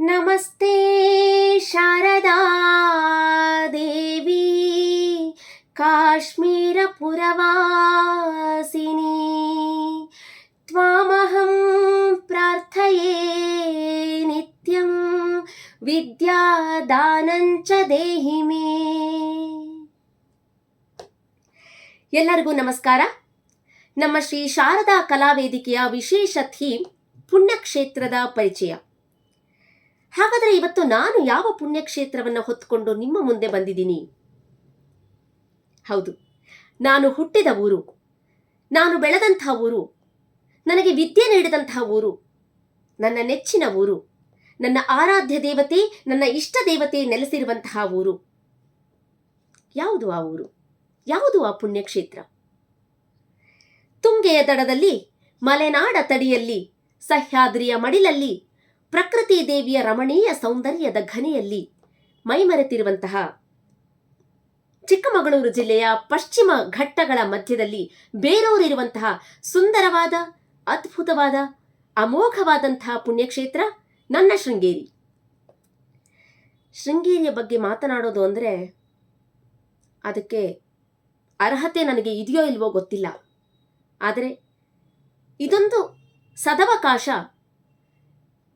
ನಮಸ್ತೆ ಶಾರದಾ ದೇವಿ ಕಾಶ್ಮೀರ ಪುರವಾಸಿನಿ ತ್ವಾಮಹಂ ಪ್ರಾರ್ಥಯೇ ನಿತ್ಯಂ ವಿದ್ಯಾದಾನಂಚ ದೇಹಿ ಮೇ. ಎಲ್ಲರಿಗೂ ನಮಸ್ಕಾರ. ನಮ್ಮ ಶ್ರೀ ಶಾರದಾ ಕಲಾವೇದಿಕೆಯ ವಿಶೇಷ ಥೀಮ್ ಪುಣ್ಯಕ್ಷೇತ್ರದ ಪರಿಚಯ. ಹಾಗಾದರೆ ಇವತ್ತು ನಾನು ಯಾವ ಪುಣ್ಯಕ್ಷೇತ್ರವನ್ನು ಹೊತ್ತುಕೊಂಡು ನಿಮ್ಮ ಮುಂದೆ ಬಂದಿದ್ದೀನಿ? ಹೌದು, ನಾನು ಹುಟ್ಟಿದ ಊರು, ನಾನು ಬೆಳೆದಂಥ ಊರು, ನನಗೆ ವಿದ್ಯೆ ನೀಡಿದಂಥ ಊರು, ನನ್ನ ನೆಚ್ಚಿನ ಊರು, ನನ್ನ ಆರಾಧ್ಯ ದೇವತೆ, ನನ್ನ ಇಷ್ಟ ದೇವತೆ ನೆಲೆಸಿರುವಂತಹ ಊರು. ಯಾವುದು ಆ ಊರು? ಯಾವುದು ಆ ಪುಣ್ಯಕ್ಷೇತ್ರ? ತುಂಗೆಯ ದಡದಲ್ಲಿ, ಮಲೆನಾಡ ತಡಿಯಲ್ಲಿ, ಸಹ್ಯಾದ್ರಿಯ ಮಡಿಲಲ್ಲಿ ಪ್ರಕೃತಿ ದೇವಿಯ ರಮಣೀಯ ಸೌಂದರ್ಯದ ಘನೆಯಲ್ಲಿ ಮೈಮರೆತಿರುವಂತಹ ಚಿಕ್ಕಮಗಳೂರು ಜಿಲ್ಲೆಯ ಪಶ್ಚಿಮ ಘಟ್ಟಗಳ ಮಧ್ಯದಲ್ಲಿ ಬೇರೂರಿರುವಂತಹ ಸುಂದರವಾದ, ಅದ್ಭುತವಾದ, ಅಮೋಘವಾದಂತಹ ಪುಣ್ಯಕ್ಷೇತ್ರ ನನ್ನ ಶೃಂಗೇರಿ. ಶೃಂಗೇರಿಯ ಬಗ್ಗೆ ಮಾತನಾಡೋದು ಅಂದರೆ ಅದಕ್ಕೆ ಅರ್ಹತೆ ನನಗೆ ಇದೆಯೋ ಇಲ್ವೋ ಗೊತ್ತಿಲ್ಲ. ಆದರೆ ಇದೊಂದು ಸದವಕಾಶ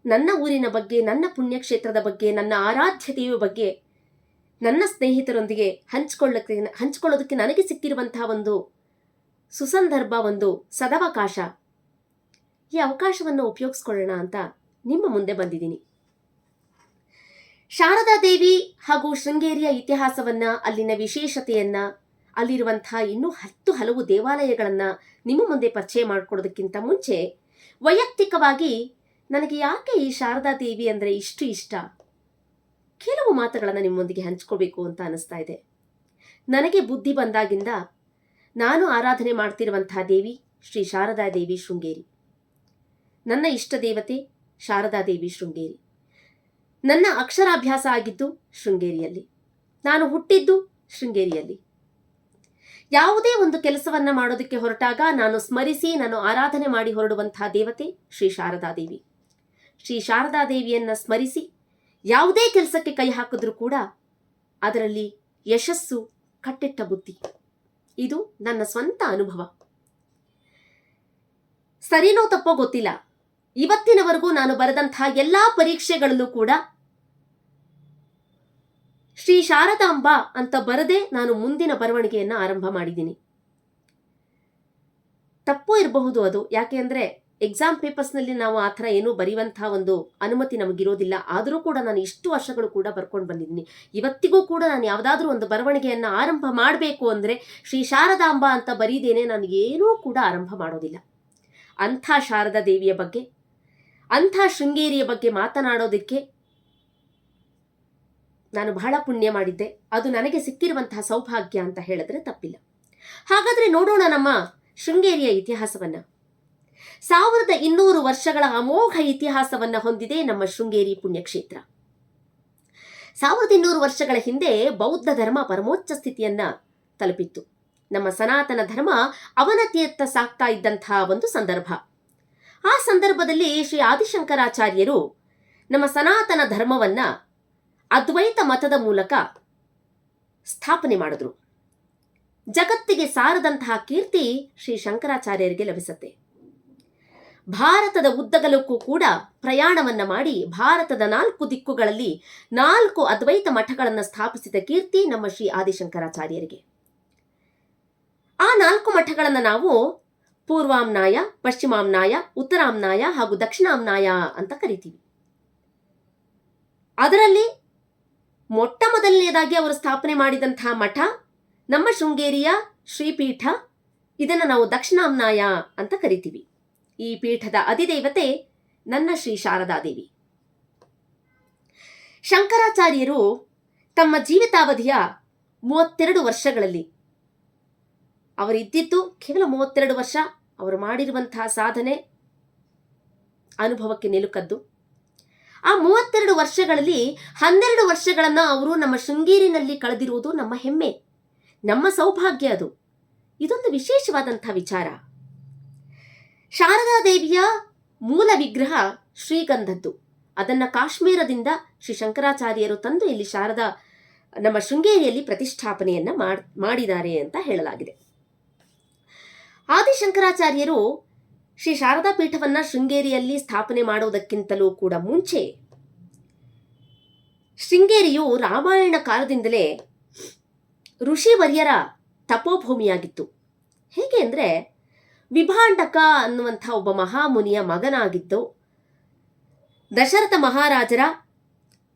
ನನ್ನ ಊರಿನ ಬಗ್ಗೆ, ನನ್ನ ಪುಣ್ಯಕ್ಷೇತ್ರದ ಬಗ್ಗೆ, ನನ್ನ ಆರಾಧ್ಯತೆಯ ಬಗ್ಗೆ, ನನ್ನ ಸ್ನೇಹಿತರೊಂದಿಗೆ ಹಂಚಿಕೊಳ್ಳಕ್ಕೆ, ಹಂಚಿಕೊಳ್ಳೋದಕ್ಕೆ ನನಗೆ ಸಿಕ್ಕಿರುವಂತಹ ಒಂದು ಸುಸಂದರ್ಭ, ಒಂದು ಸದವಕಾಶ. ಈ ಅವಕಾಶವನ್ನು ಉಪಯೋಗಿಸ್ಕೊಳ್ಳೋಣ ಅಂತ ನಿಮ್ಮ ಮುಂದೆ ಬಂದಿದ್ದೀನಿ. ಶಾರದಾ ದೇವಿ ಹಾಗೂ ಶೃಂಗೇರಿಯ ಇತಿಹಾಸವನ್ನ, ಅಲ್ಲಿನ ವಿಶೇಷತೆಯನ್ನ, ಅಲ್ಲಿರುವಂತಹ ಇನ್ನೂ ಹತ್ತು ಹಲವು ದೇವಾಲಯಗಳನ್ನ ನಿಮ್ಮ ಮುಂದೆ ಪರಿಚಯ ಮಾಡಿಕೊಡೋದಕ್ಕಿಂತ ಮುಂಚೆ ವೈಯಕ್ತಿಕವಾಗಿ ನನಗೆ ಯಾಕೆ ಈ ಶಾರದಾ ದೇವಿ ಅಂದರೆ ಇಷ್ಟು ಇಷ್ಟ? ಕೆಲವು ಮಾತುಗಳನ್ನು ನಿಮ್ಮೊಂದಿಗೆ ಹಂಚ್ಕೋಬೇಕು ಅಂತ ಅನಿಸ್ತಾ ಇದೆ. ನನಗೆ ಬುದ್ಧಿ ಬಂದಾಗಿಂದ ನಾನು ಆರಾಧನೆ ಮಾಡ್ತಿರುವಂತಹ ದೇವಿ ಶ್ರೀ ಶಾರದಾ ದೇವಿ ಶೃಂಗೇರಿ. ನನ್ನ ಇಷ್ಟ ದೇವತೆ ಶಾರದಾ ದೇವಿ ಶೃಂಗೇರಿ. ನನ್ನ ಅಕ್ಷರಾಭ್ಯಾಸ ಆಗಿದ್ದು ಶೃಂಗೇರಿಯಲ್ಲಿ. ನಾನು ಹುಟ್ಟಿದ್ದು ಶೃಂಗೇರಿಯಲ್ಲಿ. ಯಾವುದೇ ಒಂದು ಕೆಲಸವನ್ನ ಮಾಡೋದಕ್ಕೆ ಹೊರಟಾಗ ನಾನು ಸ್ಮರಿಸಿ, ನಾನು ಆರಾಧನೆ ಮಾಡಿ ಹೊರಡುವಂತಹ ದೇವತೆ ಶ್ರೀ ಶಾರದಾ ದೇವಿ. ಶ್ರೀ ಶಾರದಾದೇವಿಯನ್ನ ಸ್ಮರಿಸಿ ಯಾವುದೇ ಕೆಲಸಕ್ಕೆ ಕೈ ಹಾಕಿದ್ರೂ ಕೂಡ ಅದರಲ್ಲಿ ಯಶಸ್ಸು ಕಟ್ಟಿಟ್ಟ ಬುದ್ಧಿ. ಇದು ನನ್ನ ಸ್ವಂತ ಅನುಭವ. ಸರಿನೋ ತಪ್ಪೋ ಗೊತ್ತಿಲ್ಲ. ಇವತ್ತಿನವರೆಗೂ ನಾನು ಬರೆದಂತಹ ಎಲ್ಲಾ ಪರೀಕ್ಷೆಗಳಲ್ಲೂ ಕೂಡ ಶ್ರೀ ಶಾರದಾಂಬ ಅಂತ ಬರದೆ ನಾನು ಮುಂದಿನ ಬರವಣಿಗೆಯನ್ನು ಆರಂಭ ಮಾಡಿದ್ದೀನಿ. ತಪ್ಪು ಇರಬಹುದು ಅದು. ಯಾಕೆ ಅಂದ್ರೆ ಎಕ್ಸಾಮ್ ಪೇಪರ್ಸ್ನಲ್ಲಿ ನಾವು ಆ ಥರ ಏನೂ ಬರೆಯುವಂತಹ ಒಂದು ಅನುಮತಿ ನಮಗಿರೋದಿಲ್ಲ. ಆದರೂ ಕೂಡ ನಾನು ಇಷ್ಟು ವರ್ಷಗಳು ಕೂಡ ಬರ್ಕೊಂಡು ಬಂದಿದ್ದೀನಿ. ಇವತ್ತಿಗೂ ಕೂಡ ನಾನು ಯಾವುದಾದ್ರೂ ಒಂದು ಬರವಣಿಗೆಯನ್ನು ಆರಂಭ ಮಾಡಬೇಕು ಅಂದರೆ ಶ್ರೀ ಶಾರದಾಂಬ ಅಂತ ಬರೀದೇನೆ ನಾನು ಏನೂ ಕೂಡ ಆರಂಭ ಮಾಡೋದಿಲ್ಲ. ಅಂಥ ಶಾರದಾ ದೇವಿಯ ಬಗ್ಗೆ, ಅಂಥ ಶೃಂಗೇರಿಯ ಬಗ್ಗೆ ಮಾತನಾಡೋದಕ್ಕೆ ನಾನು ಬಹಳ ಪುಣ್ಯ ಮಾಡಿದ್ದೆ. ಅದು ನನಗೆ ಸಿಕ್ಕಿರುವಂತಹ ಸೌಭಾಗ್ಯ ಅಂತ ಹೇಳಿದ್ರೆ ತಪ್ಪಿಲ್ಲ. ಹಾಗಾದರೆ ನೋಡೋಣ ನಮ್ಮ ಶೃಂಗೇರಿಯ ಇತಿಹಾಸವನ್ನ. ಸಾವಿರದ ಇನ್ನೂರು ವರ್ಷಗಳ ಅಮೋಘ ಇತಿಹಾಸವನ್ನ ಹೊಂದಿದೆ ನಮ್ಮ ಶೃಂಗೇರಿ ಪುಣ್ಯಕ್ಷೇತ್ರ. ಸಾವಿರದ ಇನ್ನೂರು ವರ್ಷಗಳ ಹಿಂದೆ ಬೌದ್ಧ ಧರ್ಮ ಪರಮೋಚ್ಚ ಸ್ಥಿತಿಯನ್ನ ತಲುಪಿತ್ತು. ನಮ್ಮ ಸನಾತನ ಧರ್ಮ ಅವನತಿಯತ್ತ ಸಾಕ್ತಾ ಇದ್ದಂತಹ ಒಂದು ಸಂದರ್ಭ. ಆ ಸಂದರ್ಭದಲ್ಲಿ ಶ್ರೀ ಆದಿಶಂಕರಾಚಾರ್ಯರು ನಮ್ಮ ಸನಾತನ ಧರ್ಮವನ್ನ ಅದ್ವೈತ ಮತದ ಮೂಲಕ ಸ್ಥಾಪನೆ ಮಾಡಿದ್ರು. ಜಗತ್ತಿಗೆ ಸಾರದಂತಹ ಕೀರ್ತಿ ಶ್ರೀ ಶಂಕರಾಚಾರ್ಯರಿಗೆ ಲಭಿಸುತ್ತೆ. ಭಾರತದ ಉದ್ದಗಲಕ್ಕೂ ಕೂಡ ಪ್ರಯಾಣವನ್ನ ಮಾಡಿ ಭಾರತದ ನಾಲ್ಕು ದಿಕ್ಕುಗಳಲ್ಲಿ ನಾಲ್ಕು ಅದ್ವೈತ ಮಠಗಳನ್ನು ಸ್ಥಾಪಿಸಿದ ಕೀರ್ತಿ ನಮ್ಮ ಶ್ರೀ ಆದಿಶಂಕರಾಚಾರ್ಯರಿಗೆ. ಆ ನಾಲ್ಕು ಮಠಗಳನ್ನು ನಾವು ಪೂರ್ವಾಮ್ನಾಯ ಪಶ್ಚಿಮಾಮ್ನಾಯ ಉತ್ತರಾಮ್ನಾಯ ಹಾಗೂ ದಕ್ಷಿಣಾಮ್ನಾಯ ಅಂತ ಕರಿತೀವಿ. ಅದರಲ್ಲಿ ಮೊಟ್ಟ ಮೊದಲನೆಯದಾಗಿ ಅವರು ಸ್ಥಾಪನೆ ಮಾಡಿದಂತಹ ಮಠ ನಮ್ಮ ಶೃಂಗೇರಿಯ ಶ್ರೀಪೀಠ, ಇದನ್ನು ನಾವು ದಕ್ಷಿಣಾಮ್ನಾಯ ಅಂತ ಕರಿತೀವಿ. ಈ ಪೀಠದ ಅಧಿದೇವತೆ ನನ್ನ ಶ್ರೀ ಶಾರದಾದೇವಿ. ಶಂಕರಾಚಾರ್ಯರು ತಮ್ಮ ಜೀವಿತಾವಧಿಯ ಮೂವತ್ತೆರಡು ವರ್ಷಗಳಲ್ಲಿ ಅವರಿದ್ದಿದ್ದು ಕೇವಲ ಮೂವತ್ತೆರಡು ವರ್ಷ ಅವರು ಮಾಡಿರುವಂತಹ ಸಾಧನೆ ಅನುಭವಕ್ಕೆ ನಿಲುಕದ್ದು. ಆ ಮೂವತ್ತೆರಡು ವರ್ಷಗಳಲ್ಲಿ ಹನ್ನೆರಡು ವರ್ಷಗಳನ್ನು ಅವರು ನಮ್ಮ ಶೃಂಗೇರಿನಲ್ಲಿ ಕಳೆದಿರುವುದು ನಮ್ಮ ಹೆಮ್ಮೆ, ನಮ್ಮ ಸೌಭಾಗ್ಯ ಅದು. ಇದೊಂದು ವಿಶೇಷವಾದಂಥ ವಿಚಾರ. ಶಾರದಾ ದೇವಿಯ ಮೂಲ ವಿಗ್ರಹ ಶ್ರೀಗಂಧದ್ದು. ಅದನ್ನ ಕಾಶ್ಮೀರದಿಂದ ಶ್ರೀ ಶಂಕರಾಚಾರ್ಯರು ತಂದು ಇಲ್ಲಿ ಶಾರದಾ, ನಮ್ಮ ಶೃಂಗೇರಿಯಲ್ಲಿ ಪ್ರತಿಷ್ಠಾಪನೆಯನ್ನ ಮಾಡ್- ಮಾಡಿದ್ದಾರೆ ಅಂತ ಹೇಳಲಾಗಿದೆ. ಆದಿಶಂಕರಾಚಾರ್ಯರು ಶ್ರೀ ಶಾರದಾ ಪೀಠವನ್ನ ಶೃಂಗೇರಿಯಲ್ಲಿ ಸ್ಥಾಪನೆ ಮಾಡುವುದಕ್ಕಿಂತಲೂ ಕೂಡ ಮುಂಚೆ ಶೃಂಗೇರಿಯು ರಾಮಾಯಣ ಕಾಲದಿಂದಲೇ ಋಷಿವರ್ಯರ ತಪೋಭೂಮಿಯಾಗಿತ್ತು. ಹೇಗೆ ಅಂದರೆ ವಿಭಾಂಡಕ ಅನ್ನುವಂಥ ಒಬ್ಬ ಮಹಾಮುನಿಯ ಮಗನಾಗಿದ್ದು, ದಶರಥ ಮಹಾರಾಜರ,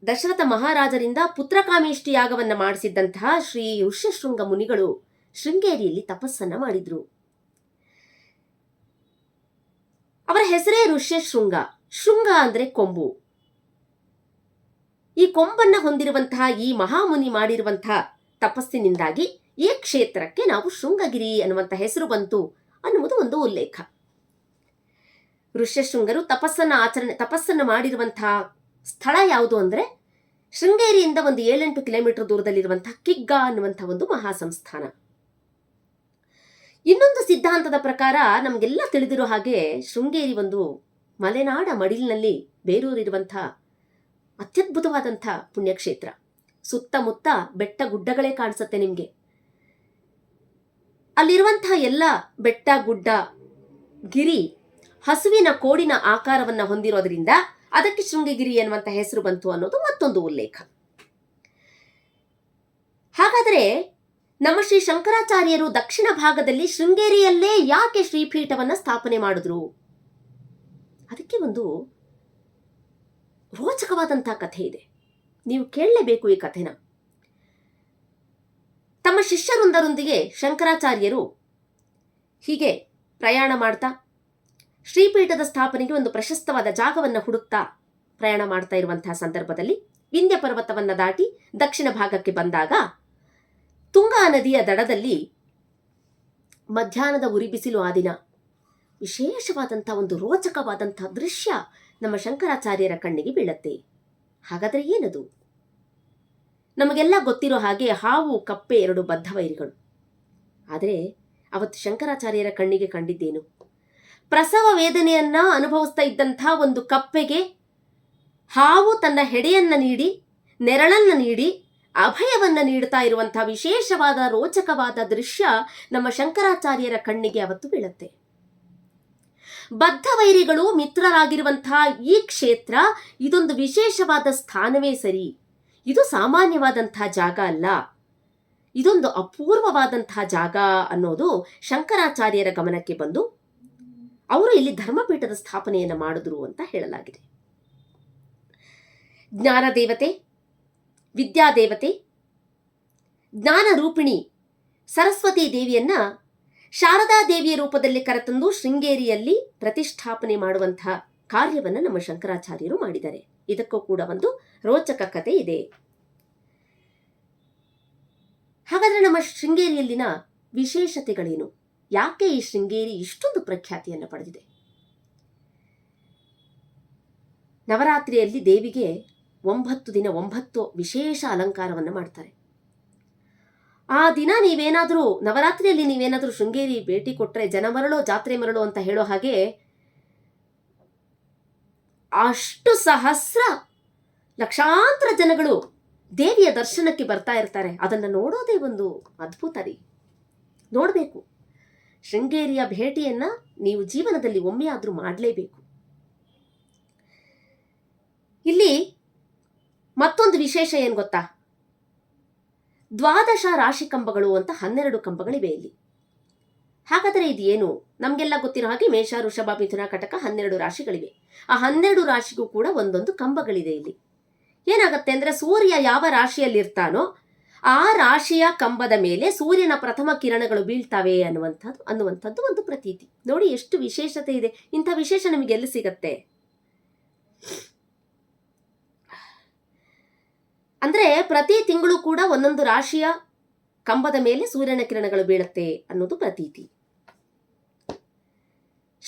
ದಶರಥ ಮಹಾರಾಜರಿಂದ ಪುತ್ರಕಾಮೇಷ್ಟಿ ಯಾಗವನ್ನ ಮಾಡಿಸಿದ್ದಂತಹ ಶ್ರೀ ಋಷ್ಯಶೃಂಗ ಮುನಿಗಳು ಶೃಂಗೇರಿಯಲ್ಲಿ ತಪಸ್ಸನ್ನ ಮಾಡಿದ್ರು. ಅವರ ಹೆಸರೇ ಋಷ್ಯಶೃಂಗ ಶೃಂಗ ಅಂದ್ರೆ ಕೊಂಬು. ಈ ಕೊಂಬನ್ನ ಹೊಂದಿರುವಂತಹ ಈ ಮಹಾಮುನಿ ಮಾಡಿರುವಂತಹ ತಪಸ್ಸಿನಿಂದಾಗಿ ಈ ಕ್ಷೇತ್ರಕ್ಕೆ ನಾವು ಶೃಂಗಗಿರಿ ಅನ್ನುವಂಥ ಹೆಸರು ಬಂತು. ಅನ್ನುವುದು ಒಂದು ಉಲ್ಲೇಖ. ಋಷ್ಯಶೃಂಗರು ತಪಸ್ಸನ್ನು ಆಚರಣೆ, ತಪಸ್ಸನ್ನು ಮಾಡಿರುವಂತಹ ಸ್ಥಳ ಯಾವುದು ಅಂದ್ರೆ ಶೃಂಗೇರಿಯಿಂದ ಒಂದು ಏಳೆಂಟು ಕಿಲೋಮೀಟರ್ ದೂರದಲ್ಲಿರುವಂತಹ ಕಿಗ್ಗ ಅನ್ನುವಂಥ ಒಂದು ಮಹಾಸಂಸ್ಥಾನ. ಇನ್ನೊಂದು ಸಿದ್ಧಾಂತದ ಪ್ರಕಾರ ನಮಗೆಲ್ಲ ತಿಳಿದಿರೋ ಹಾಗೆ ಶೃಂಗೇರಿ ಒಂದು ಮಲೆನಾಡ ಮಡಿಲಿನಲ್ಲಿ ಬೇರೂರಿರುವಂಥ ಅತ್ಯದ್ಭುತವಾದಂಥ ಪುಣ್ಯಕ್ಷೇತ್ರ. ಸುತ್ತಮುತ್ತ ಬೆಟ್ಟ ಗುಡ್ಡಗಳೇ ಕಾಣಿಸುತ್ತೆ ನಿಮಗೆ. ಅಲ್ಲಿರುವಂತಹ ಎಲ್ಲ ಬೆಟ್ಟ, ಗುಡ್ಡ, ಗಿರಿ, ಹಸುವಿನ ಕೋಡಿನ ಆಕಾರವನ್ನ ಹೊಂದಿರೋದ್ರಿಂದ ಅದಕ್ಕೆ ಶೃಂಗಗಿರಿ ಎನ್ನುವಂಥ ಹೆಸರು ಬಂತು ಅನ್ನೋದು ಮತ್ತೊಂದು ಉಲ್ಲೇಖ. ಹಾಗಾದರೆ ನಮ್ಮ ಶ್ರೀ ಶಂಕರಾಚಾರ್ಯರು ದಕ್ಷಿಣ ಭಾಗದಲ್ಲಿ ಶೃಂಗೇರಿಯಲ್ಲೇ ಯಾಕೆ ಶ್ರೀಪೀಠವನ್ನ ಸ್ಥಾಪನೆ ಮಾಡಿದ್ರು? ಅದಕ್ಕೆ ಒಂದು ರೋಚಕವಾದಂತಹ ಕಥೆ ಇದೆ. ನೀವು ಕೇಳಲೇಬೇಕು ಈ ಕಥೆನ. ತಮ್ಮ ಶಿಷ್ಯರೊಂದರೊಂದಿಗೆ ಶಂಕರಾಚಾರ್ಯರು ಹೀಗೆ ಪ್ರಯಾಣ ಮಾಡ್ತಾ, ಶ್ರೀಪೀಠದ ಸ್ಥಾಪನೆಗೆ ಒಂದು ಪ್ರಶಸ್ತವಾದ ಜಾಗವನ್ನು ಹುಡುಕ್ತಾ ಪ್ರಯಾಣ ಮಾಡ್ತಾ ಇರುವಂತಹ ಸಂದರ್ಭದಲ್ಲಿ ವಿಂಧ್ಯ ಪರ್ವತವನ್ನು ದಾಟಿ ದಕ್ಷಿಣ ಭಾಗಕ್ಕೆ ಬಂದಾಗ ತುಂಗಾ ನದಿಯ ದಡದಲ್ಲಿ ಮಧ್ಯಾಹ್ನದ ಉರಿ ಬಿಸಿಲು ಆ ದಿನ. ವಿಶೇಷವಾದಂಥ ಒಂದು ರೋಚಕವಾದಂಥ ದೃಶ್ಯ ನಮ್ಮ ಶಂಕರಾಚಾರ್ಯರ ಕಣ್ಣಿಗೆ ಬೀಳತ್ತೆ. ಹಾಗಾದರೆ ಏನದು? ನಮಗೆಲ್ಲ ಗೊತ್ತಿರೋ ಹಾಗೆ ಹಾವು, ಕಪ್ಪೆ ಎರಡು ಬದ್ಧ ವೈರಿಗಳು. ಆದರೆ ಅವತ್ತು ಶಂಕರಾಚಾರ್ಯರ ಕಣ್ಣಿಗೆ ಕಂಡಿದ್ದೇನು? ಪ್ರಸವ ವೇದನೆಯನ್ನ ಅನುಭವಿಸ್ತಾ ಇದ್ದಂಥ ಒಂದು ಕಪ್ಪೆಗೆ ಹಾವು ತನ್ನ ಹೆಡೆಯನ್ನ ನೀಡಿ, ನೆರಳನ್ನ ನೀಡಿ, ಅಭಯವನ್ನ ನೀಡುತ್ತಾ ಇರುವಂತಹ ವಿಶೇಷವಾದ ರೋಚಕವಾದ ದೃಶ್ಯ ನಮ್ಮ ಶಂಕರಾಚಾರ್ಯರ ಕಣ್ಣಿಗೆ ಅವತ್ತು ಬೀಳುತ್ತೆ. ಬದ್ಧ ವೈರಿಗಳು ಮಿತ್ರರಾಗಿರುವಂತಹ ಈ ಕ್ಷೇತ್ರ ಇದೊಂದು ವಿಶೇಷವಾದ ಸ್ಥಾನವೇ ಸರಿ. ಇದು ಸಾಮಾನ್ಯವಾದಂಥ ಜಾಗ ಅಲ್ಲ. ಇದೊಂದು ಅಪೂರ್ವವಾದಂಥ ಜಾಗ ಅನ್ನೋದು ಶಂಕರಾಚಾರ್ಯರ ಗಮನಕ್ಕೆ ಬಂದು ಅವರು ಇಲ್ಲಿ ಧರ್ಮಪೀಠದ ಸ್ಥಾಪನೆಯನ್ನು ಮಾಡಿದ್ರು ಅಂತ ಹೇಳಲಾಗಿದೆ. ಜ್ಞಾನ ದೇವತೆ ವಿದ್ಯಾದೇವತೆ ಜ್ಞಾನ ರೂಪಿಣಿ ಸರಸ್ವತಿ ದೇವಿಯನ್ನ ಶಾರದಾ ದೇವಿಯ ರೂಪದಲ್ಲಿ ಕರೆತಂದು ಶೃಂಗೇರಿಯಲ್ಲಿ ಪ್ರತಿಷ್ಠಾಪನೆ ಮಾಡುವಂತಹ ಕಾರ್ಯವನ್ನು ನಮ್ಮ ಶಂಕರಾಚಾರ್ಯರು ಮಾಡಿದ್ದಾರೆ. ಇದಕ್ಕೂ ಕೂಡ ಒಂದು ರೋಚಕ ಕತೆ ಇದೆ. ಹಾಗಾದರೆ ನಮ್ಮ ಶೃಂಗೇರಿಯಲ್ಲಿನ ವಿಶೇಷತೆಗಳೇನು? ಯಾಕೆ ಈ ಶೃಂಗೇರಿ ಇಷ್ಟೊಂದು ಪ್ರಖ್ಯಾತಿಯನ್ನು ಪಡೆದಿದೆ? ನವರಾತ್ರಿಯಲ್ಲಿ ದೇವಿಗೆ ಒಂಬತ್ತು ದಿನ ಒಂಬತ್ತು ವಿಶೇಷ ಅಲಂಕಾರವನ್ನು ಮಾಡ್ತಾರೆ. ಆ ದಿನ ನೀವೇನಾದರೂ, ನವರಾತ್ರಿಯಲ್ಲಿ ನೀವೇನಾದರೂ ಶೃಂಗೇರಿ ಭೇಟಿ ಕೊಟ್ಟರೆ ಜನ ಮರಳೋ, ಜಾತ್ರೆ ಮರಳೋ ಅಂತ ಹೇಳೋ ಹಾಗೆ ಅಷ್ಟು ಸಹಸ್ರ ಲಕ್ಷಾಂತರ ಜನಗಳು ದೇವಿಯ ದರ್ಶನಕ್ಕೆ ಬರ್ತಾ ಇರ್ತಾರೆ. ಅದನ್ನು ನೋಡೋದೇ ಒಂದು ಅದ್ಭುತ ರೀ. ನೋಡಬೇಕು. ಶೃಂಗೇರಿಯ ಭೇಟಿಯನ್ನು ನೀವು ಜೀವನದಲ್ಲಿ ಒಮ್ಮೆಯಾದರೂ ಮಾಡಲೇಬೇಕು. ಇಲ್ಲಿ ಮತ್ತೊಂದು ವಿಶೇಷ ಏನು ಗೊತ್ತಾ? ದ್ವಾದಶ ರಾಶಿ ಕಂಬಗಳು ಅಂತ ಹನ್ನೆರಡು ಕಂಬಗಳಿವೆ ಇಲ್ಲಿ. ಹಾಗಾದರೆ ಇದು ಏನು ನಮಗೆಲ್ಲ ಗೊತ್ತಿರೋ ಹಾಗೆ ಮೇಷ, ವೃಷಭ, ಮಿಥುನ ಕಟಕ ಹನ್ನೆರಡು ರಾಶಿಗಳಿವೆ. ಆ ಹನ್ನೆರಡು ರಾಶಿಗೂ ಕೂಡ ಒಂದೊಂದು ಕಂಬಗಳಿದೆ ಇಲ್ಲಿ. ಏನಾಗುತ್ತೆ ಅಂದರೆ ಸೂರ್ಯ ಯಾವ ರಾಶಿಯಲ್ಲಿರ್ತಾನೋ ಆ ರಾಶಿಯ ಕಂಬದ ಮೇಲೆ ಸೂರ್ಯನ ಪ್ರಥಮ ಕಿರಣಗಳು ಬೀಳ್ತವೆ ಅನ್ನುವಂಥದ್ದು ಅನ್ನುವಂಥದ್ದು ಒಂದು ಪ್ರತೀತಿ. ನೋಡಿ ಎಷ್ಟು ವಿಶೇಷತೆ ಇದೆ. ಇಂಥ ವಿಶೇಷ ನಿಮಗೆ ಎಲ್ಲಿ ಸಿಗತ್ತೆ? ಅಂದರೆ ಪ್ರತಿ ತಿಂಗಳು ಕೂಡ ಒಂದೊಂದು ರಾಶಿಯ ಕಂಬದ ಮೇಲೆ ಸೂರ್ಯನ ಕಿರಣಗಳು ಬೀಳುತ್ತೆ ಅನ್ನೋದು ಪ್ರತೀತಿ.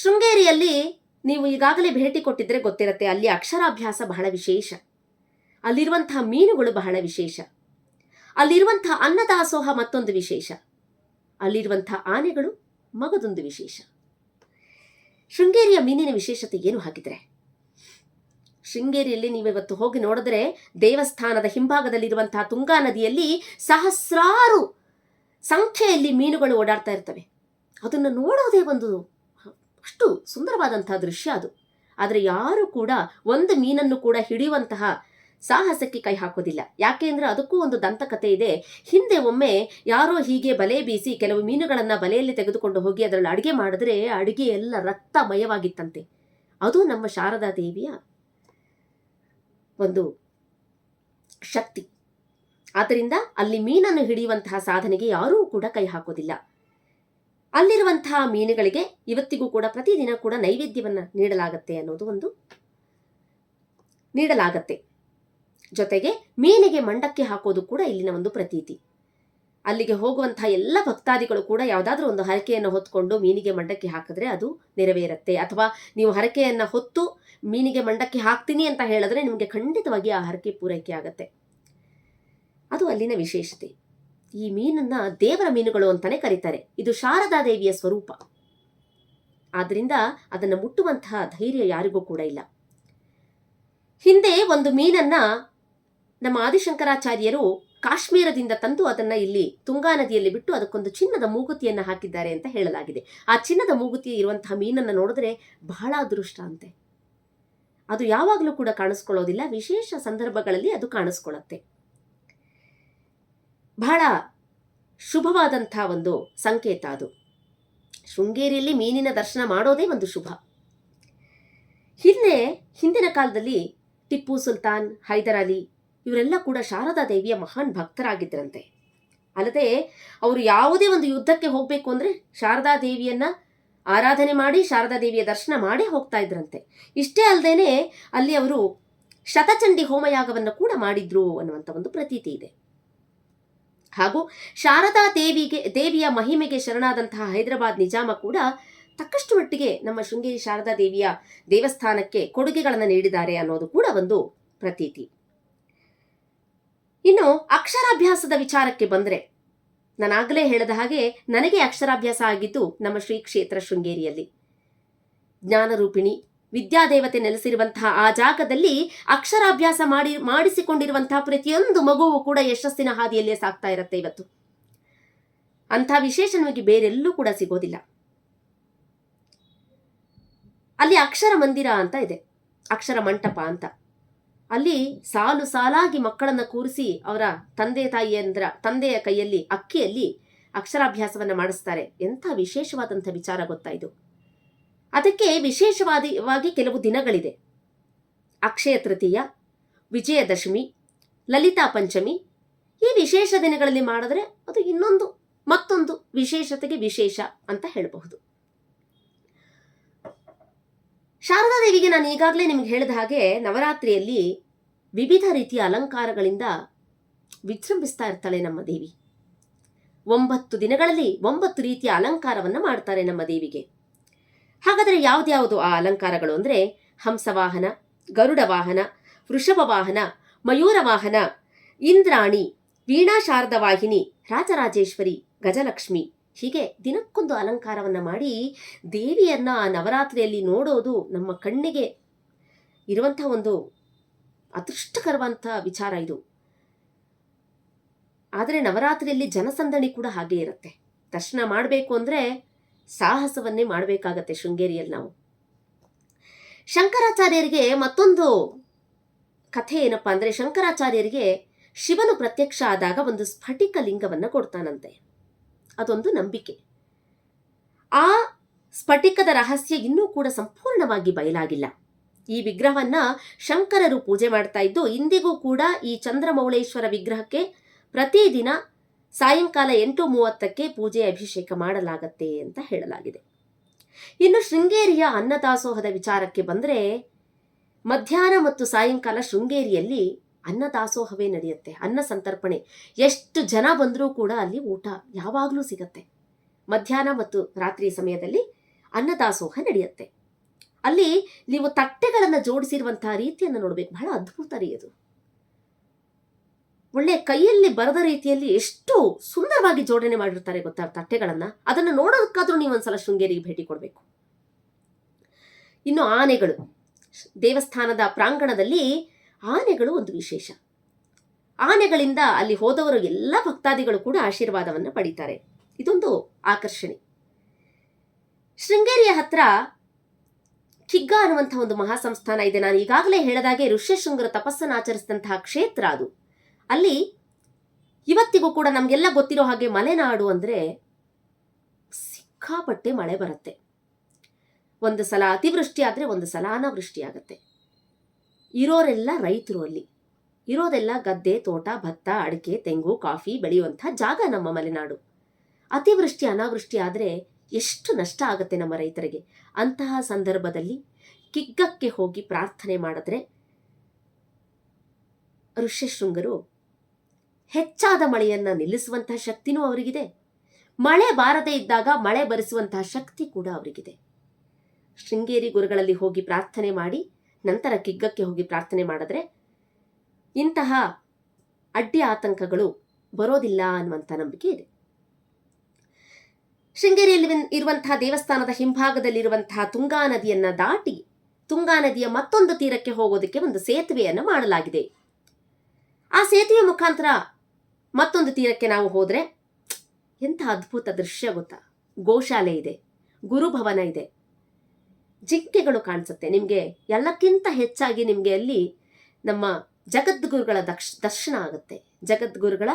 ಶೃಂಗೇರಿಯಲ್ಲಿ ನೀವು ಈಗಾಗಲೇ ಭೇಟಿ ಕೊಟ್ಟಿದ್ರೆ ಗೊತ್ತಿರತ್ತೆ, ಅಲ್ಲಿ ಅಕ್ಷರಾಭ್ಯಾಸ ಬಹಳ ವಿಶೇಷ. ಅಲ್ಲಿರುವಂತಹ ಮೀನುಗಳು ಬಹಳ ವಿಶೇಷ. ಅಲ್ಲಿರುವಂತಹ ಅನ್ನದಾಸೋಹ ಮತ್ತೊಂದು ವಿಶೇಷ. ಅಲ್ಲಿರುವಂತಹ ಆನೆಗಳು ಮಗದೊಂದು ವಿಶೇಷ. ಶೃಂಗೇರಿಯ ಮೀನಿನ ವಿಶೇಷತೆ ಏನು ಹಾಕಿದರೆ? ಶೃಂಗೇರಿಯಲ್ಲಿ ನೀವಿವತ್ತು ಹೋಗಿ ನೋಡಿದ್ರೆ ದೇವಸ್ಥಾನದ ಹಿಂಭಾಗದಲ್ಲಿರುವಂತಹ ತುಂಗಾ ನದಿಯಲ್ಲಿ ಸಹಸ್ರಾರು ಸಂಖ್ಯೆಯಲ್ಲಿ ಮೀನುಗಳು ಓಡಾಡ್ತಾ ಇರ್ತವೆ. ಅದನ್ನು ನೋಡೋದೇ ಒಂದು ಅಷ್ಟು ಸುಂದರವಾದಂತಹ ದೃಶ್ಯ ಅದು. ಆದರೆ ಯಾರು ಕೂಡ ಒಂದು ಮೀನನ್ನು ಕೂಡ ಹಿಡಿಯುವಂತಹ ಸಾಹಸಕ್ಕೆ ಕೈ ಹಾಕೋದಿಲ್ಲ. ಯಾಕೆ ಅಂದರೆ ಅದಕ್ಕೂ ಒಂದು ದಂತಕತೆ ಇದೆ. ಹಿಂದೆ ಒಮ್ಮೆ ಯಾರೋ ಹೀಗೆ ಬಲೆ ಬೀಸಿ ಕೆಲವು ಮೀನುಗಳನ್ನು ಬಲೆಯಲ್ಲಿ ತೆಗೆದುಕೊಂಡು ಹೋಗಿ ಅದರಲ್ಲಿ ಅಡುಗೆ ಮಾಡಿದ್ರೆ ಅಡುಗೆ ಎಲ್ಲ ರಕ್ತಮಯವಾಗಿತ್ತಂತೆ. ಅದು ನಮ್ಮ ಶಾರದಾ ದೇವಿಯ ಒಂದು ಶಕ್ತಿ. ಆದ್ದರಿಂದ ಅಲ್ಲಿ ಮೀನನ್ನು ಹಿಡಿಯುವಂತಹ ಸಾಧನೆಗೆ ಯಾರೂ ಕೂಡ ಕೈ ಹಾಕೋದಿಲ್ಲ. ಅಲ್ಲಿರುವಂತಹ ಮೀನುಗಳಿಗೆ ಇವತ್ತಿಗೂ ಕೂಡ ಪ್ರತಿದಿನ ಕೂಡ ನೈವೇದ್ಯವನ್ನು ನೀಡಲಾಗತ್ತೆ ಅನ್ನೋದು ಒಂದು ನೀಡಲಾಗತ್ತೆ. ಜೊತೆಗೆ ಮೀನಿಗೆ ಮಂಡಕ್ಕೆ ಹಾಕೋದು ಕೂಡ ಇಲ್ಲಿನ ಒಂದು ಪ್ರತೀತಿ. ಅಲ್ಲಿಗೆ ಹೋಗುವಂತಹ ಎಲ್ಲ ಭಕ್ತಾದಿಗಳು ಕೂಡ ಯಾವುದಾದ್ರೂ ಒಂದು ಹರಕೆಯನ್ನು ಹೊತ್ಕೊಂಡು ಮೀನಿಗೆ ಮಂಡಕ್ಕೆ ಹಾಕಿದ್ರೆ ಅದು ನೆರವೇರುತ್ತೆ. ಅಥವಾ ನೀವು ಹರಕೆಯನ್ನು ಹೊತ್ತು ಮೀನಿಗೆ ಮಂಡಕ್ಕೆ ಹಾಕ್ತೀನಿ ಅಂತ ಹೇಳಿದ್ರೆ ನಿಮಗೆ ಖಂಡಿತವಾಗಿ ಆ ಹರಕೆ ಪೂರೈಕೆ ಆಗುತ್ತೆ. ಅದು ಅಲ್ಲಿನ ವಿಶೇಷತೆ. ಈ ಮೀನನ್ನ ದೇವರ ಮೀನುಗಳು ಅಂತಾನೆ ಕರೀತಾರೆ. ಇದು ಶಾರದಾ ದೇವಿಯ ಸ್ವರೂಪ. ಆದ್ರಿಂದ ಅದನ್ನು ಮುಟ್ಟುವಂತಹ ಧೈರ್ಯ ಯಾರಿಗೂ ಕೂಡ ಇಲ್ಲ. ಹಿಂದೆ ಒಂದು ಮೀನನ್ನ ನಮ್ಮ ಆದಿಶಂಕರಾಚಾರ್ಯರು ಕಾಶ್ಮೀರದಿಂದ ತಂದು ಅದನ್ನ ಇಲ್ಲಿ ತುಂಗಾ ನದಿಯಲ್ಲಿ ಬಿಟ್ಟು ಅದಕ್ಕೊಂದು ಚಿನ್ನದ ಮೂಗುತಿಯನ್ನು ಹಾಕಿದ್ದಾರೆ ಅಂತ ಹೇಳಲಾಗಿದೆ. ಆ ಚಿನ್ನದ ಮೂಗುತಿ ಇರುವಂತಹ ಮೀನನ್ನ ನೋಡಿದ್ರೆ ಬಹಳ ಅದೃಷ್ಟ ಅಂತೆ. ಅದು ಯಾವಾಗಲೂ ಕೂಡ ಕಾಣಿಸ್ಕೊಳ್ಳೋದಿಲ್ಲ, ವಿಶೇಷ ಸಂದರ್ಭಗಳಲ್ಲಿ ಅದು ಕಾಣಿಸ್ಕೊಳ್ಳುತ್ತೆ. ಬಹಳ ಶುಭವಾದಂಥ ಒಂದು ಸಂಕೇತ ಅದು. ಶೃಂಗೇರಿಯಲ್ಲಿ ಮೀನಿನ ದರ್ಶನ ಮಾಡೋದೇ ಒಂದು ಶುಭ. ಹಿಂದೆ, ಹಿಂದಿನ ಕಾಲದಲ್ಲಿ ಟಿಪ್ಪು ಸುಲ್ತಾನ್, ಹೈದರ್ ಅಲಿ ಇವರೆಲ್ಲ ಕೂಡ ಶಾರದಾ ದೇವಿಯ ಮಹಾನ್ ಭಕ್ತರಾಗಿದ್ದರಂತೆ. ಅಲ್ಲದೆ, ಅವರು ಯಾವುದೇ ಒಂದು ಯುದ್ಧಕ್ಕೆ ಹೋಗಬೇಕು ಅಂದರೆ ಶಾರದಾ ದೇವಿಯನ್ನ ಆರಾಧನೆ ಮಾಡಿ, ಶಾರದಾ ದೇವಿಯ ದರ್ಶನ ಮಾಡಿ ಹೋಗ್ತಾ ಇದ್ರಂತೆ ಇಷ್ಟೇ ಅಲ್ಲದೇನೆ ಅಲ್ಲಿ ಅವರು ಶತಚಂಡಿ ಹೋಮಯಾಗವನ್ನು ಕೂಡ ಮಾಡಿದ್ರು ಅನ್ನುವಂಥ ಒಂದು ಪ್ರತೀತಿ ಇದೆ. ಹಾಗೂ ಶಾರದಾ ದೇವಿಗೆ, ದೇವಿಯ ಮಹಿಮೆಗೆ ಶರಣಾದಂತಹ ಹೈದರಾಬಾದ್ ನಿಜಾಮ ಕೂಡ ತಕ್ಕಷ್ಟು ಮಟ್ಟಿಗೆ ನಮ್ಮ ಶೃಂಗೇರಿ ಶಾರದಾ ದೇವಿಯ ದೇವಸ್ಥಾನಕ್ಕೆ ಕೊಡುಗೆಗಳನ್ನು ನೀಡಿದ್ದಾರೆ ಅನ್ನೋದು ಕೂಡ ಒಂದು ಪ್ರತೀತಿ. ಇನ್ನು ಅಕ್ಷರಾಭ್ಯಾಸದ ವಿಚಾರಕ್ಕೆ ಬಂದರೆ ನಾನಾಗಲೇ ಹೇಳಿದ ಹಾಗೆ ನನಗೆ ಅಕ್ಷರಾಭ್ಯಾಸ ಆಗಿದ್ದು ನಮ್ಮ ಶ್ರೀ ಕ್ಷೇತ್ರ ಶೃಂಗೇರಿಯಲ್ಲಿ. ಜ್ಞಾನರೂಪಿಣಿ ವಿದ್ಯಾದೇವತೆ ನೆಲೆಸಿರುವಂತಹ ಆ ಜಾಗದಲ್ಲಿ ಅಕ್ಷರಾಭ್ಯಾಸ ಮಾಡಿ, ಮಾಡಿಸಿಕೊಂಡಿರುವಂತಹ ಪ್ರತಿಯೊಂದು ಮಗುವು ಕೂಡ ಯಶಸ್ಸಿನ ಹಾದಿಯಲ್ಲೇ ಸಾಕ್ತಾ ಇರುತ್ತೆ ಇವತ್ತು. ಅಂಥ ವಿಶೇಷ ನಮಗೆ ಬೇರೆಲ್ಲೂ ಕೂಡ ಸಿಗೋದಿಲ್ಲ. ಅಲ್ಲಿ ಅಕ್ಷರ ಮಂದಿರ ಅಂತ ಇದೆ. ಅಕ್ಷರ ಮಂಟಪ ಅಂತ. ಅಲ್ಲಿ ಸಾಲು ಸಾಲಾಗಿ ಮಕ್ಕಳನ್ನ ಕೂರಿಸಿ ಅವರ ತಂದೆ ತಾಯಿಯಂದ್ರ, ತಂದೆಯ ಕೈಯಲ್ಲಿ, ಅಕ್ಕಿಯಲ್ಲಿ ಅಕ್ಷರಾಭ್ಯಾಸವನ್ನ ಮಾಡಿಸ್ತಾರೆ. ಎಂಥ ವಿಶೇಷವಾದಂಥ ವಿಚಾರ ಗೊತ್ತಾ ಅದಕ್ಕೆ ವಿಶೇಷವಾದವಾಗಿ ಕೆಲವು ದಿನಗಳಿದೆ. ಅಕ್ಷಯ ತೃತೀಯ, ವಿಜಯದಶಮಿ, ಲಲಿತಾ ಪಂಚಮಿ, ಈ ವಿಶೇಷ ದಿನಗಳಲ್ಲಿ ಮಾಡಿದ್ರೆ ಅದು ಇನ್ನೊಂದು, ಮತ್ತೊಂದು ವಿಶೇಷತೆಗೆ ವಿಶೇಷ ಅಂತ ಹೇಳಬಹುದು. ಶಾರದಾ ದೇವಿಗೆ ನಾನು ಈಗಾಗಲೇ ನಿಮ್ಗೆ ಹೇಳಿದ ಹಾಗೆ ನವರಾತ್ರಿಯಲ್ಲಿ ವಿವಿಧ ರೀತಿಯ ಅಲಂಕಾರಗಳಿಂದ ವಿಜೃಂಭಿಸ್ತಾ ಇರ್ತಾಳೆ ನಮ್ಮ ದೇವಿ. ಒಂಬತ್ತು ದಿನಗಳಲ್ಲಿ ಒಂಬತ್ತು ರೀತಿಯ ಅಲಂಕಾರವನ್ನು ಮಾಡ್ತಾರೆ ನಮ್ಮ ದೇವಿಗೆ. ಹಾಗಾದರೆ ಯಾವ್ದ್ಯಾವುದು ಆ ಅಲಂಕಾರಗಳು ಅಂದರೆ ಹಂಸವಾಹನ, ಗರುಡ ವಾಹನ, ವೃಷಭ ವಾಹನ, ಮಯೂರ ವಾಹನ, ಇಂದ್ರಾಣಿ ವೀಣಾ ಶಾರದ ವಾಹಿನಿ, ರಾಜರಾಜೇಶ್ವರಿ, ಗಜಲಕ್ಷ್ಮಿ. ಹೀಗೆ ದಿನಕ್ಕೊಂದು ಅಲಂಕಾರವನ್ನು ಮಾಡಿ ದೇವಿಯನ್ನು ಆ ನವರಾತ್ರಿಯಲ್ಲಿ ನೋಡೋದು ನಮ್ಮ ಕಣ್ಣಿಗೆ ಇರುವಂಥ ಒಂದು ಅದೃಷ್ಟಕರವಂಥ ವಿಚಾರ ಇದು. ಆದರೆ ನವರಾತ್ರಿಯಲ್ಲಿ ಜನಸಂದಣಿ ಕೂಡ ಹಾಗೆ ಇರುತ್ತೆ. ದರ್ಶನ ಮಾಡಬೇಕು ಅಂದ್ರೆ ಸಾಹಸವನ್ನೇ ಮಾಡಬೇಕಾಗತ್ತೆ ಶೃಂಗೇರಿಯಲ್ಲಿ ನಾವು. ಶಂಕರಾಚಾರ್ಯರಿಗೆ ಮತ್ತೊಂದು ಕಥೆ ಏನಪ್ಪಾ ಅಂದರೆ ಶಂಕರಾಚಾರ್ಯರಿಗೆ ಶಿವನು ಪ್ರತ್ಯಕ್ಷ ಆದಾಗ ಒಂದು ಸ್ಫಟಿಕ ಲಿಂಗವನ್ನು ಕೊಡ್ತಾನಂತೆ. ಅದೊಂದು ನಂಬಿಕೆ. ಆ ಸ್ಫಟಿಕದ ರಹಸ್ಯ ಇನ್ನೂ ಕೂಡ ಸಂಪೂರ್ಣವಾಗಿ ಬಯಲಾಗಿಲ್ಲ. ಈ ವಿಗ್ರಹವನ್ನ ಶಂಕರರು ಪೂಜೆ ಮಾಡ್ತಾ ಇದ್ದು, ಇಂದಿಗೂ ಕೂಡ ಈ ಚಂದ್ರಮೌಳೇಶ್ವರ ವಿಗ್ರಹಕ್ಕೆ ಪ್ರತಿದಿನ ಸಾಯಂಕಾಲ ಎಂಟು ಮೂವತ್ತಕ್ಕೆ ಪೂಜೆ ಅಭಿಷೇಕ ಮಾಡಲಾಗತ್ತೆ ಅಂತ ಹೇಳಲಾಗಿದೆ. ಇನ್ನು ಶೃಂಗೇರಿಯ ಅನ್ನದಾಸೋಹದ ವಿಚಾರಕ್ಕೆ ಬಂದರೆ, ಮಧ್ಯಾಹ್ನ ಮತ್ತು ಸಾಯಂಕಾಲ ಶೃಂಗೇರಿಯಲ್ಲಿ ಅನ್ನದಾಸೋಹವೇ ನಡೆಯುತ್ತೆ. ಅನ್ನ ಸಂತರ್ಪಣೆ. ಎಷ್ಟು ಜನ ಬಂದರೂ ಕೂಡ ಅಲ್ಲಿ ಊಟ ಯಾವಾಗಲೂ ಸಿಗತ್ತೆ. ಮಧ್ಯಾಹ್ನ ಮತ್ತು ರಾತ್ರಿ ಸಮಯದಲ್ಲಿ ಅನ್ನದಾಸೋಹ ನಡೆಯುತ್ತೆ. ಅಲ್ಲಿ ನೀವು ತಟ್ಟೆಗಳನ್ನು ಜೋಡಿಸಿರುವಂತಹ ರೀತಿಯನ್ನು ನೋಡಬೇಕು. ಬಹಳ ಅದ್ಭುತ ರೀ ಅದು. ಒಳ್ಳೆ ಕೈಯಲ್ಲಿ ಬರದ ರೀತಿಯಲ್ಲಿ ಎಷ್ಟು ಸುಂದರವಾಗಿ ಜೋಡಣೆ ಮಾಡಿರ್ತಾರೆ ಗೊತ್ತಾ ತಟ್ಟೆಗಳನ್ನ? ಅದನ್ನು ನೋಡೋದಕ್ಕಾದ್ರೂ ನೀವು ಒಂದ್ಸಲ ಶೃಂಗೇರಿಗೆ ಭೇಟಿ ಕೊಡಬೇಕು. ಇನ್ನು ಆನೆಗಳು. ದೇವಸ್ಥಾನದ ಪ್ರಾಂಗಣದಲ್ಲಿ ಆನೆಗಳು ಒಂದು ವಿಶೇಷ. ಆನೆಗಳಿಂದ ಅಲ್ಲಿ ಹೋದವರು ಎಲ್ಲ ಭಕ್ತಾದಿಗಳು ಕೂಡ ಆಶೀರ್ವಾದವನ್ನು ಪಡೀತಾರೆ. ಇದೊಂದು ಆಕರ್ಷಣೆ. ಶೃಂಗೇರಿಯ ಹತ್ರ ಕಿಗ್ಗ ಅನ್ನುವಂತಹ ಒಂದು ಮಹಾಸಂಸ್ಥಾನ ಇದೆ. ನಾನು ಈಗಾಗಲೇ ಹೇಳದಾಗೆ ಋಷ್ಯಶೃಂಗರ ತಪಸ್ಸನ್ನು ಆಚರಿಸಿದಂತಹ ಕ್ಷೇತ್ರ ಅದು. ಅಲ್ಲಿ ಇವತ್ತಿಗೂ ಕೂಡ ನಮಗೆಲ್ಲ ಗೊತ್ತಿರೋ ಹಾಗೆ ಮಲೆನಾಡು ಅಂದರೆ ಸಿಕ್ಕಾಪಟ್ಟೆ ಮಳೆ ಬರುತ್ತೆ. ಒಂದು ಸಲ ಅತಿವೃಷ್ಟಿ ಆದರೆ ಒಂದು ಸಲ ಅನಾವೃಷ್ಟಿ ಆಗುತ್ತೆ. ಇರೋರೆಲ್ಲ ರೈತರು ಅಲ್ಲಿ. ಇರೋದೆಲ್ಲ ಗದ್ದೆ, ತೋಟ, ಭತ್ತ, ಅಡಿಕೆ, ತೆಂಗು, ಕಾಫಿ ಬೆಳೆಯುವಂಥ ಜಾಗ ನಮ್ಮ ಮಲೆನಾಡು. ಅತಿವೃಷ್ಟಿ, ಅನಾವೃಷ್ಟಿ ಆದರೆ ಎಷ್ಟು ನಷ್ಟ ಆಗುತ್ತೆ ನಮ್ಮ ರೈತರಿಗೆ. ಅಂತಹ ಸಂದರ್ಭದಲ್ಲಿ ಕಿಗ್ಗಕ್ಕೆ ಹೋಗಿ ಪ್ರಾರ್ಥನೆ ಮಾಡಿದ್ರೆ ಋಷ್ಯಶೃಂಗರು ಹೆಚ್ಚಾದ ಮಳೆಯನ್ನ ನಿಲ್ಲಿಸುವಂತಹ ಶಕ್ತಿನೂ ಅವರಿಗಿದೆ. ಮಳೆ ಬಾರದೇ ಇದ್ದಾಗ ಮಳೆ ಬರೆಸುವಂತಹ ಶಕ್ತಿ ಕೂಡ ಅವರಿಗಿದೆ. ಶೃಂಗೇರಿ ಗುರುಗಳಲ್ಲಿ ಹೋಗಿ ಪ್ರಾರ್ಥನೆ ಮಾಡಿ, ನಂತರ ಕಿಗ್ಗಕ್ಕೆ ಹೋಗಿ ಪ್ರಾರ್ಥನೆ ಮಾಡಿದ್ರೆ ಇಂತಹ ಅಡ್ಡಿ ಆತಂಕಗಳು ಬರೋದಿಲ್ಲ ಅನ್ನುವಂಥ ನಂಬಿಕೆ ಇದೆ. ಶೃಂಗೇರಿಯಲ್ಲಿ ಇರುವಂತಹ ದೇವಸ್ಥಾನದ ಹಿಂಭಾಗದಲ್ಲಿರುವಂತಹ ತುಂಗಾ ನದಿಯನ್ನ ದಾಟಿ ತುಂಗಾ ನದಿಯ ಮತ್ತೊಂದು ತೀರಕ್ಕೆ ಹೋಗೋದಕ್ಕೆ ಒಂದು ಸೇತುವೆಯನ್ನು ಮಾಡಲಾಗಿದೆ. ಆ ಸೇತುವೆ ಮುಖಾಂತರ ಮತ್ತೊಂದು ತೀರಕ್ಕೆ ನಾವು ಹೋದರೆ, ಎಂಥ ಅದ್ಭುತ ದೃಶ್ಯ ಗೊತ್ತಾ? ಗೋಶಾಲೆ ಇದೆ, ಗುರುಭವನ ಇದೆ. ಜಿಂಕೆಗಳು ಕಾಣಿಸುತ್ತೆ. ನಿಮಗೆ ಎಲ್ಲಕ್ಕಿಂತ ಹೆಚ್ಚಾಗಿ ನಿಮಗೆ ಅಲ್ಲಿ ನಮ್ಮ ಜಗದ್ಗುರುಗಳ ದಕ್ಷ, ದರ್ಶನ ಆಗುತ್ತೆ. ಜಗದ್ಗುರುಗಳ,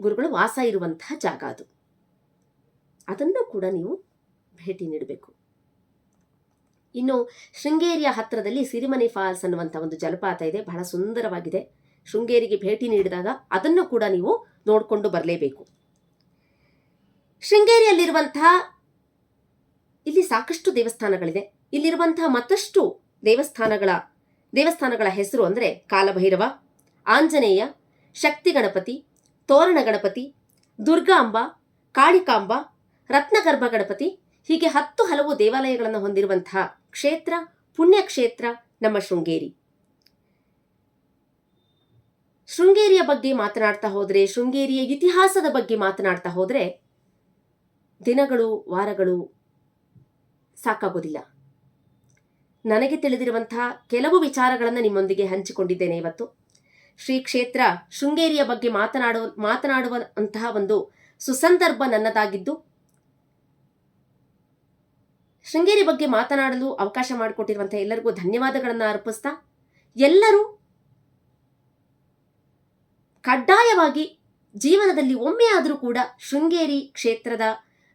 ಗುರುಗಳು ವಾಸ ಇರುವಂತಹ ಜಾಗ ಅದು. ಅದನ್ನು ಕೂಡ ನೀವು ಭೇಟಿ ನೀಡಬೇಕು. ಇನ್ನು ಶೃಂಗೇರಿಯ ಹತ್ತಿರದಲ್ಲಿ ಸಿರಿಮನೆ ಫಾಲ್ಸ್ ಅನ್ನುವಂಥ ಒಂದು ಜಲಪಾತ ಇದೆ. ಬಹಳ ಸುಂದರವಾಗಿದೆ. ಶೃಂಗೇರಿಗೆ ಭೇಟಿ ನೀಡಿದಾಗ ಅದನ್ನು ಕೂಡ ನೀವು ನೋಡಿಕೊಂಡು ಬರಲೇಬೇಕು. ಶೃಂಗೇರಿಯಲ್ಲಿರುವಂತಹ ಇಲ್ಲಿ ಸಾಕಷ್ಟು ದೇವಸ್ಥಾನಗಳಿದೆ. ಇಲ್ಲಿರುವಂತಹ ಮತ್ತಷ್ಟು ದೇವಸ್ಥಾನಗಳ ದೇವಸ್ಥಾನಗಳ ಹೆಸರು ಅಂದರೆ ಕಾಲಭೈರವ, ಆಂಜನೇಯ, ಶಕ್ತಿ ಗಣಪತಿ, ತೋರಣ ಗಣಪತಿ ದುರ್ಗಾಂಬ ಕಾಳಿಕಾಂಬ, ರತ್ನಗರ್ಭ ಗಣಪತಿ, ಹೀಗೆ ಹತ್ತು ಹಲವು ದೇವಾಲಯಗಳನ್ನು ಹೊಂದಿರುವಂತಹ ಕ್ಷೇತ್ರ, ಪುಣ್ಯಕ್ಷೇತ್ರ ನಮ್ಮ ಶೃಂಗೇರಿ. ಶೃಂಗೇರಿಯ ಬಗ್ಗೆ ಮಾತನಾಡ್ತಾ ಹೋದರೆ, ಶೃಂಗೇರಿಯ ಇತಿಹಾಸದ ಬಗ್ಗೆ ಮಾತನಾಡ್ತಾ ಹೋದರೆ, ದಿನಗಳು, ವಾರಗಳು ಸಾಕಾಗೋದಿಲ್ಲ. ನನಗೆ ತಿಳಿದಿರುವಂತಹ ಕೆಲವು ವಿಚಾರಗಳನ್ನು ನಿಮ್ಮೊಂದಿಗೆ ಹಂಚಿಕೊಂಡಿದ್ದೇನೆ ಇವತ್ತು. ಶ್ರೀ ಕ್ಷೇತ್ರ ಶೃಂಗೇರಿಯ ಬಗ್ಗೆ ಮಾತನಾಡುವ ಮಾತನಾಡುವಂತಹ ಒಂದು ಸುಸಂದರ್ಭ ನನ್ನದಾಗಿದ್ದು, ಶೃಂಗೇರಿ ಬಗ್ಗೆ ಮಾತನಾಡಲು ಅವಕಾಶ ಮಾಡಿಕೊಟ್ಟಿರುವಂತಹ ಎಲ್ಲರಿಗೂ ಧನ್ಯವಾದಗಳನ್ನು ಅರ್ಪಿಸ್ತಾ, ಎಲ್ಲರೂ ಕಡ್ಡಾಯವಾಗಿ ಜೀವನದಲ್ಲಿ ಒಮ್ಮೆ ಆದರೂ ಕೂಡ ಶೃಂಗೇರಿ ಕ್ಷೇತ್ರದ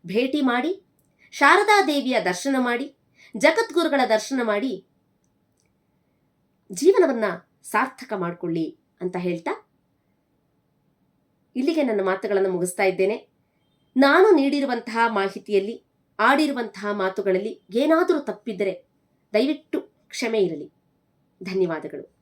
ಭೇಟಿ ಮಾಡಿ, ಶಾರದಾ ದೇವಿಯ ದರ್ಶನ ಮಾಡಿ, ಜಗದ್ಗುರುಗಳ ದರ್ಶನ ಮಾಡಿ ಜೀವನವನ್ನ ಸಾರ್ಥಕ ಮಾಡಿಕೊಳ್ಳಿ ಅಂತ ಹೇಳ್ತಾ ಇಲ್ಲಿಗೆ ನನ್ನ ಮಾತುಗಳನ್ನು ಮುಗಿಸ್ತಾ ಇದ್ದೇನೆ. ನಾನು ನೀಡಿರುವಂತಹ ಮಾಹಿತಿಯಲ್ಲಿ, ಆಡಿರುವಂತಹ ಮಾತುಗಳಲ್ಲಿ ಏನಾದರೂ ತಪ್ಪಿದ್ದರೆ ದಯವಿಟ್ಟು ಕ್ಷಮೆ ಇರಲಿ. ಧನ್ಯವಾದಗಳು.